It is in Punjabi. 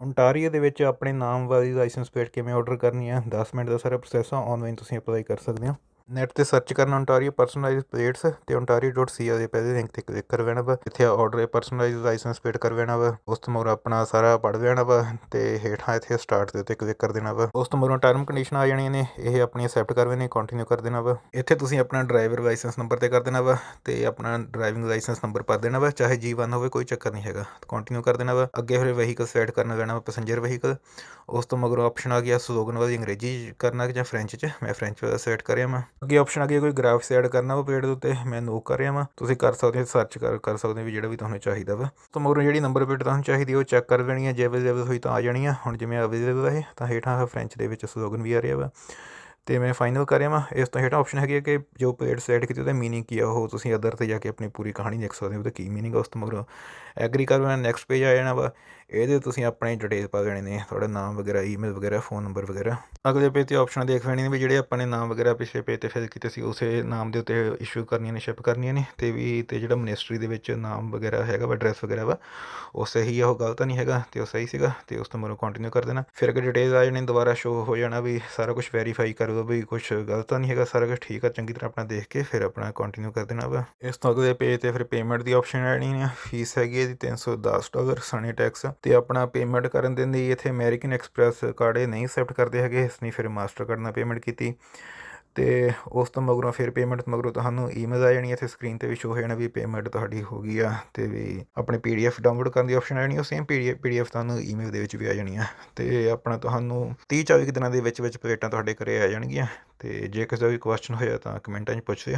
ਓਨਟਾਰੀਓ ਦੇ ਵਿੱਚ ਆਪਣੇ ਨਾਮ ਵਾਲੀ ਲਾਇਸੈਂਸ ਪਲੇਟ ਕਿਵੇਂ ਆਰਡਰ ਕਰਨੀ ਹੈ 10 ਮਿੰਟ ਦਾ ਸਾਰਾ ਪ੍ਰੋਸੈਸ ਆ ਆਨਲਾਈਨ ਤੁਸੀਂ ਅਪਲਾਈ ਕਰ ਸਕਦੇ ਹੋ। ਨੈਟ ਤੇ ਸਰਚ ਕਰਨਾ ਓਨਟਾਰੀਓ ਪਰਸਨਲਾਈਜ਼ਡ ਪਲੇਟਸ ਤੇ ontario.ca ਦੇ ਪਹਿਲੇ ਲਿੰਕ ਤੇ ਕਲਿੱਕ ਕਰ ਲੈਣਾ ਵਾ। ਇੱਥੇ ਆਰਡਰ ਪਰਸਨਲਾਈਜ਼ਡ ਲਾਇਸੈਂਸ ਪਲੇਟ ਕਰ ਲੈਣਾ ਵਾ। ਉਸ ਤੋਂ ਮਗਰੋਂ ਆਪਣਾ ਸਾਰਾ ਪੜ ਲੈਣਾ ਵਾ ਤੇ ਹੇਠਾਂ ਇੱਥੇ ਸਟਾਰਟ ਦੇ ਉੱਤੇ ਕਲਿੱਕ ਕਰ ਦੇਣਾ ਵਾ। ਉਸ ਤੋਂ ਮਗਰੋਂ ਟਰਮ ਕੰਡੀਸ਼ਨ ਆ ਜਾਣੀਆਂ ਨੇ, ਇਹ ਆਪਣੀ ਅਸੈਪਟ ਕਰ ਲੈਣੇ ਕੰਟੀਨਿਊ ਕਰ ਦੇਣਾ ਵਾ। ਇੱਥੇ ਤੁਸੀਂ ਆਪਣਾ ਡਰਾਈਵਰ ਲਾਇਸੈਂਸ ਨੰਬਰ ਤੇ ਕਰ ਦੇਣਾ ਵਾ ਤੇ ਆਪਣਾ ਡਰਾਈਵਿੰਗ ਲਾਇਸੈਂਸ ਨੰਬਰ ਪਾ ਦੇਣਾ ਵਾ, ਚਾਹੇ G1 ਹੋਵੇ, ਕੋਈ ਚੱਕਰ ਨਹੀਂ ਹੈਗਾ। ਕੰਟੀਨਿਊ ਕਰ ਦੇਣਾ ਵਾ। ਅੱਗੇ ਫਿਰ ਵਹੀਕਲ ਸੈਟ ਕਰਨਾ ਲੈਣਾ ਵਾ ਪੈਸੇਂਜਰ ਵਹੀਕਲ ਉਸ ਤੋਂ ਮਗਰੋਂ ਆਪਸ਼ਨ ਆ ਗਿਆ ਸਲੋਗਨ ਵਾਲੀ ਅੰਗਰੇਜ਼ੀ 'ਚ ਕਰਨਾ ਜਾਂ ਫ੍ਰੈਂਚ 'ਚ। ਮੈਂ ਫ੍ਰੈਂਚ ਵਾਲਾ ਸੈਟ ਕਰਿਆ ਵਾ। ਅੱਗੇ ਆਪਸ਼ਨ ਅੱਗੇ ਕੋਈ ਗ੍ਰਾਫਿਕਸ ਐਡ ਕਰਨਾ ਵਾ ਪੇੜ ਦੇ ਉੱਤੇ, ਮੈਂ ਨੋ ਕਰ ਰਿਹਾ ਵਾਂ। ਤੁਸੀਂ ਕਰ ਸਕਦੇ ਹੋ ਸਰਚ ਕਰ ਕਰ ਸਕਦੇ ਹੋ ਵੀ ਜਿਹੜਾ ਵੀ ਤੁਹਾਨੂੰ ਚਾਹੀਦਾ ਵਾ। ਤਾਂ ਮਗਰੋਂ ਜਿਹੜੀ ਨੰਬਰ ਪਲੇਟ ਤੁਹਾਨੂੰ ਚਾਹੀਦੀ ਉਹ ਚੈੱਕ ਕਰ ਲੈਣੀ ਹੈ ਜੇ ਅਵੇਲੇਬਲ ਹੋਈ ਤਾਂ ਆ ਜਾਣੀ ਆ। ਹੁਣ ਜਿਵੇਂ ਅਵੇਲੇਬਲ ਹੈ ਤਾਂ ਹੇਠਾਂ ਫ੍ਰੈਂਚ ਦੇ ਵਿੱਚ ਸਲੋਗਨ ਵੀ ਆ ਰਿਹਾ ਵਾ। ਤੇ ਮੈਂ ਫਾਈਨਲ ਕਰ ਰਿਹਾ ਵਾਂ। ਇਸ ਤੋਂ ਹੇਠਾਂ ਆਪਸ਼ਨ ਹੈਗੀ ਹੈ ਕਿ ਜੋ ਪਲੇਟ ਸੈਟ ਕੀਤੀ ਉਹਦਾ ਮੀਨਿੰਗ ਕੀ ਆ, ਉਹ ਤੁਸੀਂ ਅਦਰ ਤੇ ਜਾ ਕੇ ਆਪਣੀ ਪੂਰੀ ਕਹਾਣੀ ਦੇਖ ਸਕਦੇ ਹੋ, ਉਹਦਾ ਕੀ ਮੀਨਿੰਗ ਆ ਉਸ ਤੋਂ ਮਗਰੋਂ। ਐਗਰੀ ਕਰ ਲੈਣਾ ਨੈਕਸਟ ਪੇਜ ਆ ਜਾਣਾ ਵਾ। ਇਹਦੇ ਤੁਸੀਂ ਆਪਣੇ ਡਿਟੇਲ ਪਾ ਦੇਣੇ ਨੇ, ਤੁਹਾਡਾ ਨਾਮ ਵਗੈਰਾ ਈਮੇਲ ਵਗੈਰਾ ਫੋਨ ਨੰਬਰ ਵਗੈਰਾ। ਅਗਲੇ ਪੇਜ ਤੇ ਆਪਸ਼ਨ ਦੇਖ ਲੈਣੀ ਨੇ ਵੀ ਜਿਹੜੇ ਆਪਾਂ ਨੇ ਨਾਮ ਵਗੈਰਾ ਪਿਛਲੇ ਪੇਜ ਤੇ ਫਿਲ ਕੀਤੇ ਸੀ, ਉਸੇ ਨਾਮ ਦੇ ਉੱਤੇ ਇਸ਼ੂ ਕਰਨੀਆਂ ਨੇ ਸ਼ਿਪ ਕਰਨੀਆਂ ਨੇ। ਤੇ ਵੀ ਤੇ ਜਿਹੜਾ ਮਿਨਿਸਟਰੀ ਦੇ ਵਿੱਚ ਨਾਮ ਵਗੈਰਾ ਹੈਗਾ ਵਾ ਐਡਰੈਸ ਵਗੈਰਾ ਵਾ, ਉਹ ਸਹੀ ਆ, ਉਹ ਗਲਤ ਨਹੀਂ ਹੈਗਾ, ਤੇ ਉਹ ਸਹੀ ਸੀਗਾ, ਤੇ ਉਸ ਤੋਂ ਮਗਰੋਂ ਕੰਟੀਨਿਊ ਕਰ ਦੇਣਾ। ਫਿਰ ਅਗਰ ਡਿਟੇਲ ਆ ਜਾਣੇ ਦੁਬਾਰਾ ਸ਼ੋ ਹੋ ਜਾਣਾ ਵੀ ਸਾਰਾ ਕੁਝ ਵੈਰੀਫਾਈ ਕਰੋ ਲਓ ਵੀ ਕੁਝ ਗਲਤ ਤਾਂ ਨਹੀਂ ਹੈਗਾ, ਸਾਰਾ ਕੁਝ ਠੀਕ ਆ, ਚੰਗੀ ਤਰ੍ਹਾਂ ਆਪਣਾ ਦੇਖ ਕੇ ਫਿਰ ਆਪਣਾ ਕੰਟੀਨਿਊ ਕਰ ਦੇਣਾ ਵਾ। ਇਸ ਤੋਂ ਅਗਲੇ ਪੇਜ ਤੇ ਫਿਰ ਪੇਮੈਂਟ ਦੀ ਆਪਸ਼ਨ ਆਣੀ ਹੈ ਫੀਸ ਹੈਗੀ ਇਹਦੀ 310 ਡਾਲਰ ਸਣੇ ਟੈਕਸ ਤੇ ਆਪਣਾ ਪੇਮੈਂਟ ਕਰਨ ਦੇ ਲਈ ਇੱਥੇ ਅਮਰੀਕਨ ਐਕਸਪ੍ਰੈਸ ਕਾਰਡ ਇਹ ਨਹੀਂ ਅਕਸੈਪਟ ਕਰਦੇ ਹੈਗੇ, ਇਸ ਲਈ ਫਿਰ ਮਾਸਟਰ ਕਾਰਡ ਨਾਲ ਪੇਮੈਂਟ ਕੀਤੀ। ਤੇ ਉਸ ਤੋਂ ਮਗਰੋਂ ਫਿਰ ਪੇਮੈਂਟ ਮਗਰੋਂ ਤੁਹਾਨੂੰ ਈਮੇਲ ਆ ਜਾਣੀ ਇੱਥੇ ਸਕਰੀਨ ਤੇ ਵੀ ਸ਼ੋ ਹੋ ਜਾਣਾ ਵੀ ਪੇਮੈਂਟ ਤੁਹਾਡੀ ਹੋ ਗਈ ਆ, ਤੇ ਵੀ ਆਪਣੇ ਪੀਡੀਐਫ ਡਾਊਨਲੋਡ ਕਰਨ ਦੀ ਆਪਸ਼ਨ ਆ ਜਾਣੀ, ਉਹ ਸੇਮ ਪੀਡੀਐਫ ਪੀਡੀਐਫ ਤੁਹਾਨੂੰ ਈਮੇਲ ਦੇ ਵਿੱਚ ਵੀ ਆ ਜਾਣੀ ਆ ਤੇ ਆਪਣਾ ਤੁਹਾਨੂੰ 30 40 ਦਿਨਾਂ ਦੇ ਵਿੱਚ ਵਿੱਚ ਪਲੇਟਾਂ ਤੁਹਾਡੇ ਘਰੇ ਆ ਜਾਣਗੀਆਂ, ਤੇ ਜੇ ਕਿਸੇ ਦਾ ਵੀ ਕੁਐਸਚਨ ਹੋਇਆ ਤਾਂ ਕਮੈਂਟਾਂ 'ਚ ਪੁੱਛ ਲਿਓ।